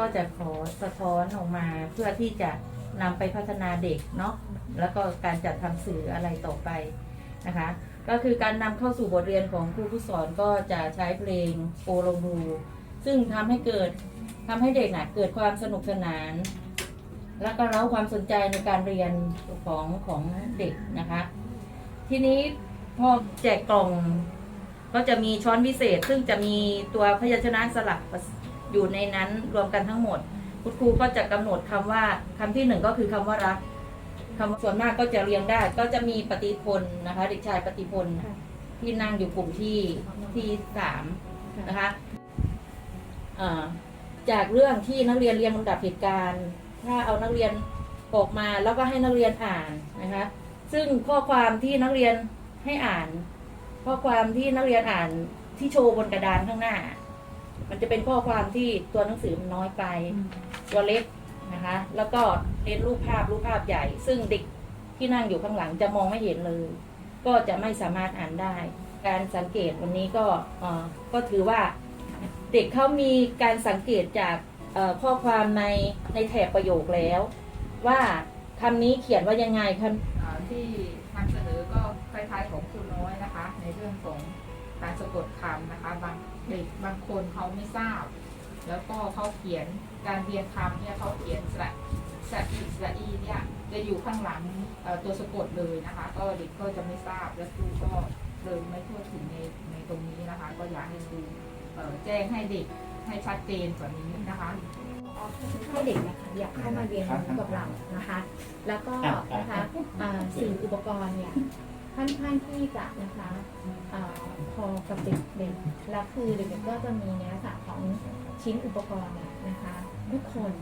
ก็จะขอสะท้อนออกมาเพื่อที่จะนำไปพัฒนาเด็กเนาะแล้วก็การจัดทำสื่ออะไรต่อไปนะคะ ก็คือการนำเข้าสู่บทเรียนของครูผู้สอนก็จะใช้เพลงโอลงดูซึ่งทำให้เกิดทำให้เด็กน่ะเกิดความสนุกสนาน แล้วก็เร้าความสนใจในการเรียนของของเด็กนะคะ ทีนี้พอแจกกล่องก็จะมีช้อนพิเศษ ซึ่งจะมีตัวพยัญชนะสลัก อยู่ในนั้นรวมกันทั้งหมด คุณครูก็จะกำหนดคำว่าคำที่หนึ่งก็คือคำว่ารักคำส่วนมากก็จะเรียงได้ ก็จะมีปฏิพลนะคะเด็กชายปฏิพลค่ะที่นั่งอยู่กลุ่มที่ที่สามนะคะอ่าจากเรื่องที่นักเรียนเรียงลำดับเหตุการณ์ ถ้าเอานักเรียนออกมาแล้วก็ให้นักเรียนอ่านนะคะ ซึ่งข้อความที่นักเรียนให้อ่าน ข้อความที่นักเรียนอ่านที่โชว์บนกระดานข้างหน้า มันจะเป็นข้อความที่ตัวหนังสือมันน้อยไป ตัวเล็กนะคะ แล้วก็เน้นรูปภาพรูปภาพใหญ่ ซึ่งเด็กที่นั่งอยู่ข้างหลังจะมองไม่เห็นเลย ก็จะไม่สามารถอ่านได้ การสังเกตวันนี้ก็เอ่อก็ถือว่าเด็กเขามีการสังเกตจากเอ่อข้อความในในแถบประโยคแล้ว ว่าคำนี้เขียนว่ายังไงคำอ่าที่นำเสนอก็คล้ายๆของครูน้อยนะคะ ในเรื่องของ การสะกดคำนะคะบางเด็กบางคนเขาไม่ทราบ แล้วก็เขาเขียนการเรียนคำเนี่ยเขาเขียนสระสระอีสระอีเนี่ยจะอยู่ข้างหลังตัวสะกดเลยนะคะ ก็เด็กก็จะไม่ทราบและครูก็เลยไม่ทั่วถึงในในตรงนี้นะคะ ก็อยากให้ครูแจ้งให้เด็กให้ชัดเจนกว่านี้นะคะให้เด็กนะคะอยากเข้ามาเรียนรู้กับเรานะคะ แล้วก็นะคะสื่ออุปกรณ์เนี่ย ค่อนข้างที่จะนะคะอ่าพอกับเด็กๆแล้วคือเด็กๆก็จะมีในลักษณะของชิ้นอุปกรณ์เนี่ยนะคะทุกคน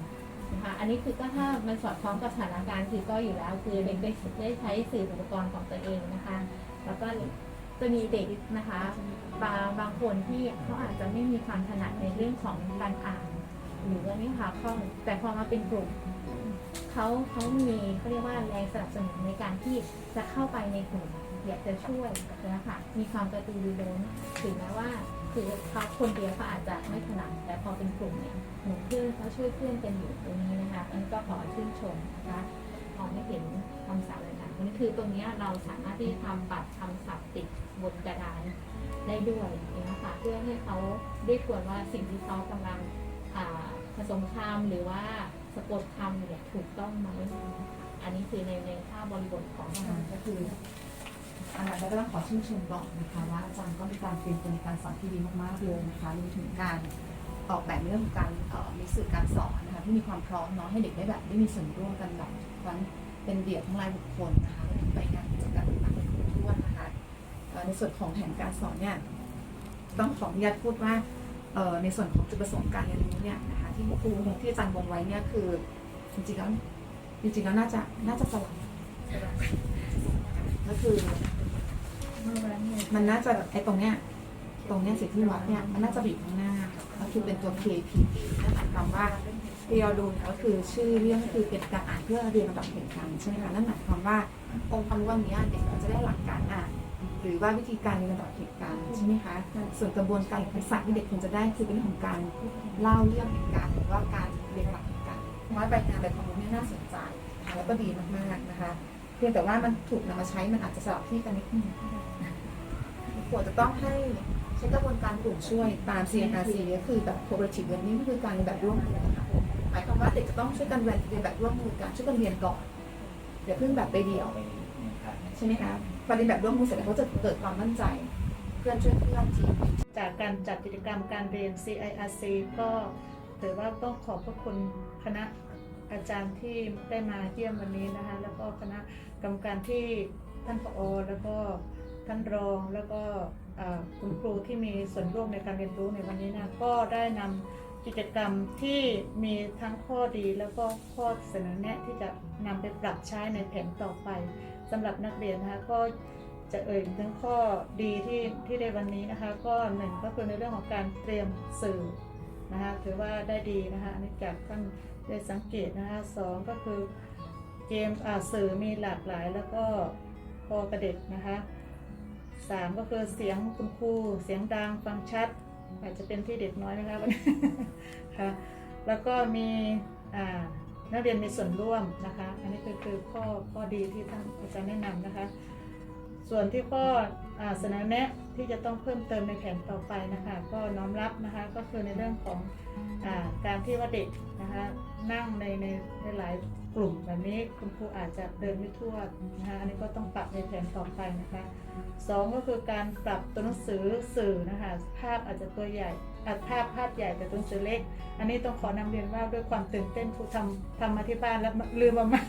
นะคะอันนี้คือก็ถ้ามันสอดคล้องกับสถานการณ์คือก็อยู่แล้วคือเด็กได้ได้ใช้สื่ออุปกรณ์ของตัวเองนะคะ แล้วก็จะมีเด็กนะคะบางบางคนที่เขาอาจจะไม่มีความถนัดในเรื่องของการอ่าน หรือว่านี่ค่ะข้องแต่พอมาเป็นกลุ่ม เขาเขามีเขาเรียกว่าแรงสนับสนุนในการที่จะเข้าไปในกลุ่มอยากจะช่วยนะคะมีความกระตือรือร้นถึงแม้ว่าคือเขาคนเดียวเขาอาจจะไม่ถนัดแต่พอเป็นกลุ่มเนี่ยหมู่เพื่อนเขาช่วยเพื่อนกันอยู่ตรงนี้นะคะอันนี้ก็ขอชื่นชมนะคะมองไม่เห็นคำศัพท์เลยนะอันนี้คือตรงนี้เราสามารถที่จะทำบัตรคำศัพท์ติดบนกระดานได้ด้วยนะคะเพื่อให้เขาได้ทวนว่าสิ่งที่เขากำลังอ่าผสมคำหรือว่าะกดคำเนี่ยถูกต้องไหมอันนี้คือในในภาพบริบทของงานก็คืออาจารย์ก็ต้องขอชื่นชมก่อนนะคะว่าอาจารย์ก็มีการเตรียมตัวในการสอนที่ดีมากๆเลยนะคะรวมถึงการออกแบบเรื่องของการมีสื่อการสอนนะคะที่มีความพร้อมเนาะให้เด็กได้แบบได้มีส่วนร่วมกันแบบทั้งเป็นเดี่ยวทั้งรายบุคคลนะคะไปงานกิจกรรมต่างๆในครบถ้วนะคะในส่วนของแผนการสอนเนี่ยต้องขออนุญาตพูดว่า ในส่วนของจุดประสงค์การเรียนรู้เนี่ยนะคะที่ครูที่อาจารย์วงไว้เนี่ยคือ จริงๆแล้วจริงๆแล้วน่าจะน่าจะสลับก็คือมันน่าจะไอ้ตรงเนี้ยตรงเนี้ยสิทธิวัดเนี่ยมันน่าจะบีบข้างหน้าก็คือเป็นตัว KP นั่นหมายความว่าที่เราดูเนี่ยก็คือชื่อเรื่องก็คือเป็นการอ่านเพื่อเรียนระดับเหตุการณ์ใช่ไหมคะนั่นหมายความว่าองค์ความรู้อันเนี้ยเด็กก็จะได้หลักการอ่าน หรือว่าวิธีการเรียนระดับเหตุการณ์ใช่ไหมคะส่วนกระบวนการหรือทักษะที่เด็กควรจะได้คือเป็นเรื่องของการเล่าเรื่องเหตุการณ์หรือว่าการเรียนระดับเหตุการณ์ว่าใบงานใบความรู้นี่น่าสนใจนะคะแล้วก็ดีมากๆนะคะเพียงแต่ว่ามันถูกนำมาใช้มันอาจจะสลับที่กันนิดนึงควรจะต้องให้ใช้กระบวนการกลุ่มช่วยตาม CRC ก็คือแบบ cooperative learning ก็คือการเรียนแบบร่วมมือนะคะหมายความว่าเด็กจะต้องช่วยกันเรียนแบบร่วมมือกันช่วยกันเรียนก่อนเดี๋ยวเพิ่งแบบไปเดี่ยวใช่ไหมคะ พอเรียนแบบร่วมมือเสร็จแล้วเขาจะเกิดความมั่นใจ เพื่อนช่วยเพื่อนทีมจากการจัดกิจกรรมการเรียน CIRC ก็ถือว่าต้องขอบพระคุณคณะอาจารย์ที่ได้มาเยี่ยมวันนี้นะคะ แล้วก็คณะกรรมการที่ท่านผอ แล้วก็ท่านรองแล้วก็คุณครูที่มีส่วนร่วมในการเรียนรู้ในวันนี้นะก็ได้นำกิจกรรมที่มีทั้งข้อดีแล้วก็ข้อเสนอแนะที่จะนำไปปรับใช้ในแผนต่อไป สำหรับนักเรียนนะคะก็จะเอ่ยถึงข้อดีที่ที่ได้วันนี้นะคะ ก็หนึ่งก็คือในเรื่องของการเตรียมสื่อนะคะถือว่าได้ดีนะคะอันนี้จากท่านได้สังเกตนะคะสองก็คือเกมอ่าสื่อมีหลากหลายแล้วก็พอกระเด็กนะคะสามก็คือเสียงคุณครูเสียงดังฟังชัด อาจจะเป็นที่เด็กน้อยนะคะวันนี้ค่ะแล้วก็มีอ่า นักเรียนมีส่วนร่วมนะคะ อันนี้คือคือข้อข้อดีที่ท่านอาจารย์แนะนำนะคะ ส่วนที่ข้อเสนอแนะที่จะต้องเพิ่มเติมในแผนต่อไปนะคะ ก็น้อมรับนะคะก็คือในเรื่องของอการที่ว่าเด็กนะคะนั่งในในในหลายกลุ่มแบบนี้คุณครูอาจจะเดินไม่ทั่วนะคะอันนี้ก็ต้องปรับในแผนต่อไปนะคะสองก็คือการปรับตัวหนังสือสื่อนะคะภาพอาจจะตัวใหญ่ อาจภาพภาพใหญ่แต่ตัวหนังสือเล็ก อันนี้ต้องขอนำเรียนว่าด้วยความตื่นเต้นครูทำทำมาที่บ้านแล้วลืมเอามา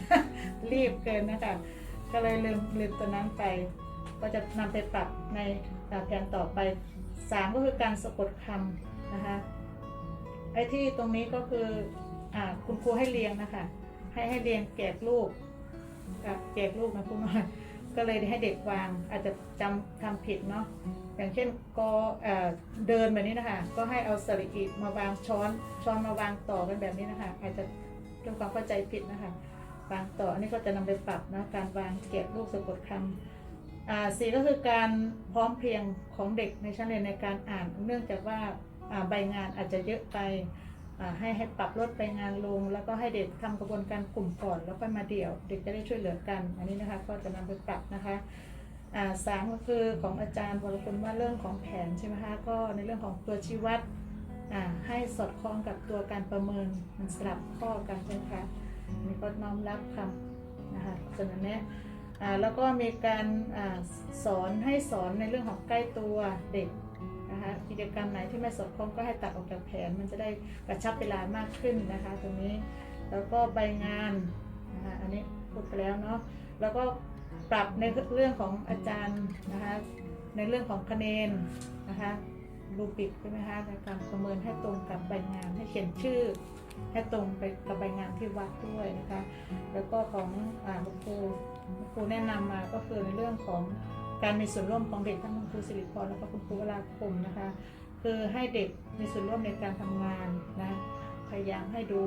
รีบเกินนะคะก็เลยลืมลืมตัวนั้นไป ก็จะนำไปปรับในแผนต่อไปสามก็คือการสะกดคำนะคะไอ้ที่ตรงนี้ก็คืออคุณครูให้เรียงนะคะให้ให้เรียงแกกลูกกับแกกลูกนะคุณน้อย ก็เลยให้เด็กวาง อาจจะจำทำผิดเนาะอย่างเช่นก็เดินแบบนี้นะคะ ก็ให้เอาสระอีมาวางช้อน ช้อนมาวางต่อกันแบบนี้นะคะ อาจจะเรื่องความเข้าใจผิดนะคะ วางต่ออันนี้ก็จะนำไปปรับนะการวางแกะลูกสะกดคำอ่าสี่ก็คือการพร้อมเพียงของเด็กในชั้นเรียนในการอ่าน เนื่องจากว่าอ่าใบงานอาจจะเยอะไป ให้ให้ปรับลดใบงานลง แล้วก็ให้เด็กทำกระบวนการกลุ่มก่อน แล้วก็มาเดี่ยว เด็กจะได้ช่วยเหลือกัน อันนี้นะคะก็จะนำไปปรับนะคะอ่าสามก็คือของอาจารย์วรคุณว่าเรื่องของแผนใช่ไหมคะก็ในเรื่องของตัวชี้วัดอ่าให้สอดคล้องกับตัวการประเมินมันสลับข้อกันใช่ไหมคะอันนี่ก็น้อมรับคำนะคะเสนอแนะอ่าแล้วก็มีการอสอนให้สอนในเรื่องของใกล้ตัวเด็ก นะคะกิจกรรมไหนที่ไม่สอดคล้องก็ให้ตัดออกจากแผน มันจะได้กระชับเวลามากขึ้นนะคะ ตรงนี้แล้วก็ใบงานนะคะอันนี้พูดไปแล้วเนาะแล้วก็ปรับในเรื่องของอาจารย์นะคะในเรื่องของคะแนนนะคะรูปิกใช่ไหมคะในการประเมินให้ตรงกับใบงานให้เขียนชื่อ ให้ตรงไปกับใบงานที่วัดด้วยนะคะ แล้วก็ของอครูคุณครูแนะนำมาก็คือในเรื่องของ การมีส่วนร่วมของเด็กทั้งคุณครูสิริพรแล้วก็คุณครูวราคมนะคะ คือให้เด็กมีส่วนร่วมในการทำงานนะพยายามให้ดู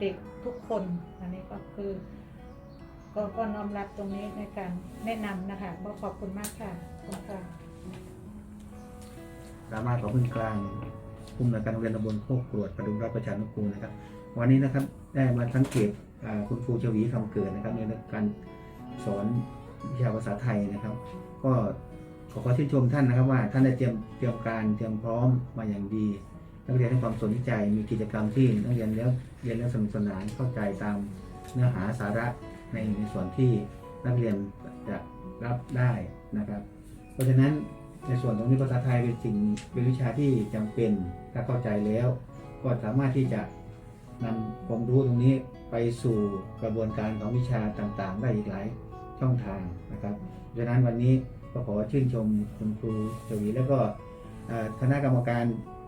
เด็กทุกคนอันนี้ก็คือ ก็ก็น้อมรับตรงนี้ในการแนะนำนะคะก็ขอบคุณมากค่ะขอบคุณค่ะสามารถของพื้นกลางผู้อำนวยการโรงเรียนตำบลโคกกรวดประดุมรัฐประชานุกูลนะครับ วันนี้นะครับได้มาสังเกตอ่าคุณครูชวีคำเกิดนะครับในการสอนวิชาภาษาไทยนะครับ ก็ขอขอชื่นชมท่านนะครับว่าท่านได้เตรียมเตรียมการเตรียมพร้อมมาอย่างดี นักเรียนให้ความสนใจมีกิจกรรมที่นักเรียนแล้วเรียนแล้วสนุกสนานเข้าใจตามเนื้อหาสาระในในส่วนที่นักเรียนจะรับได้นะครับ เพราะฉะนั้นในส่วนตรงนี้ภาษาไทยเป็นสิ่งเป็นวิชาที่จำเป็นถ้าเข้าใจแล้ว ก็สามารถที่จะนำความรู้ตรงนี้ไปสู่กระบวนการของวิชาต่างๆ ได้อีกหลาย ช่องทางนะครับดังนั้นวันนี้ก็ขอชื่นชมคุณครูชวี และก็คณะกรรมการ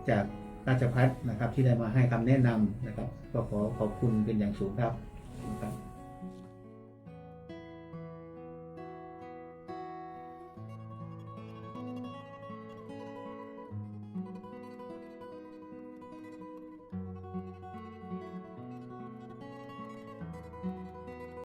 จากราชพัฒนะครับที่ได้มาให้คำแนะนำนะครับ ก็ขอขอบคุณเป็นอย่างสูงครับ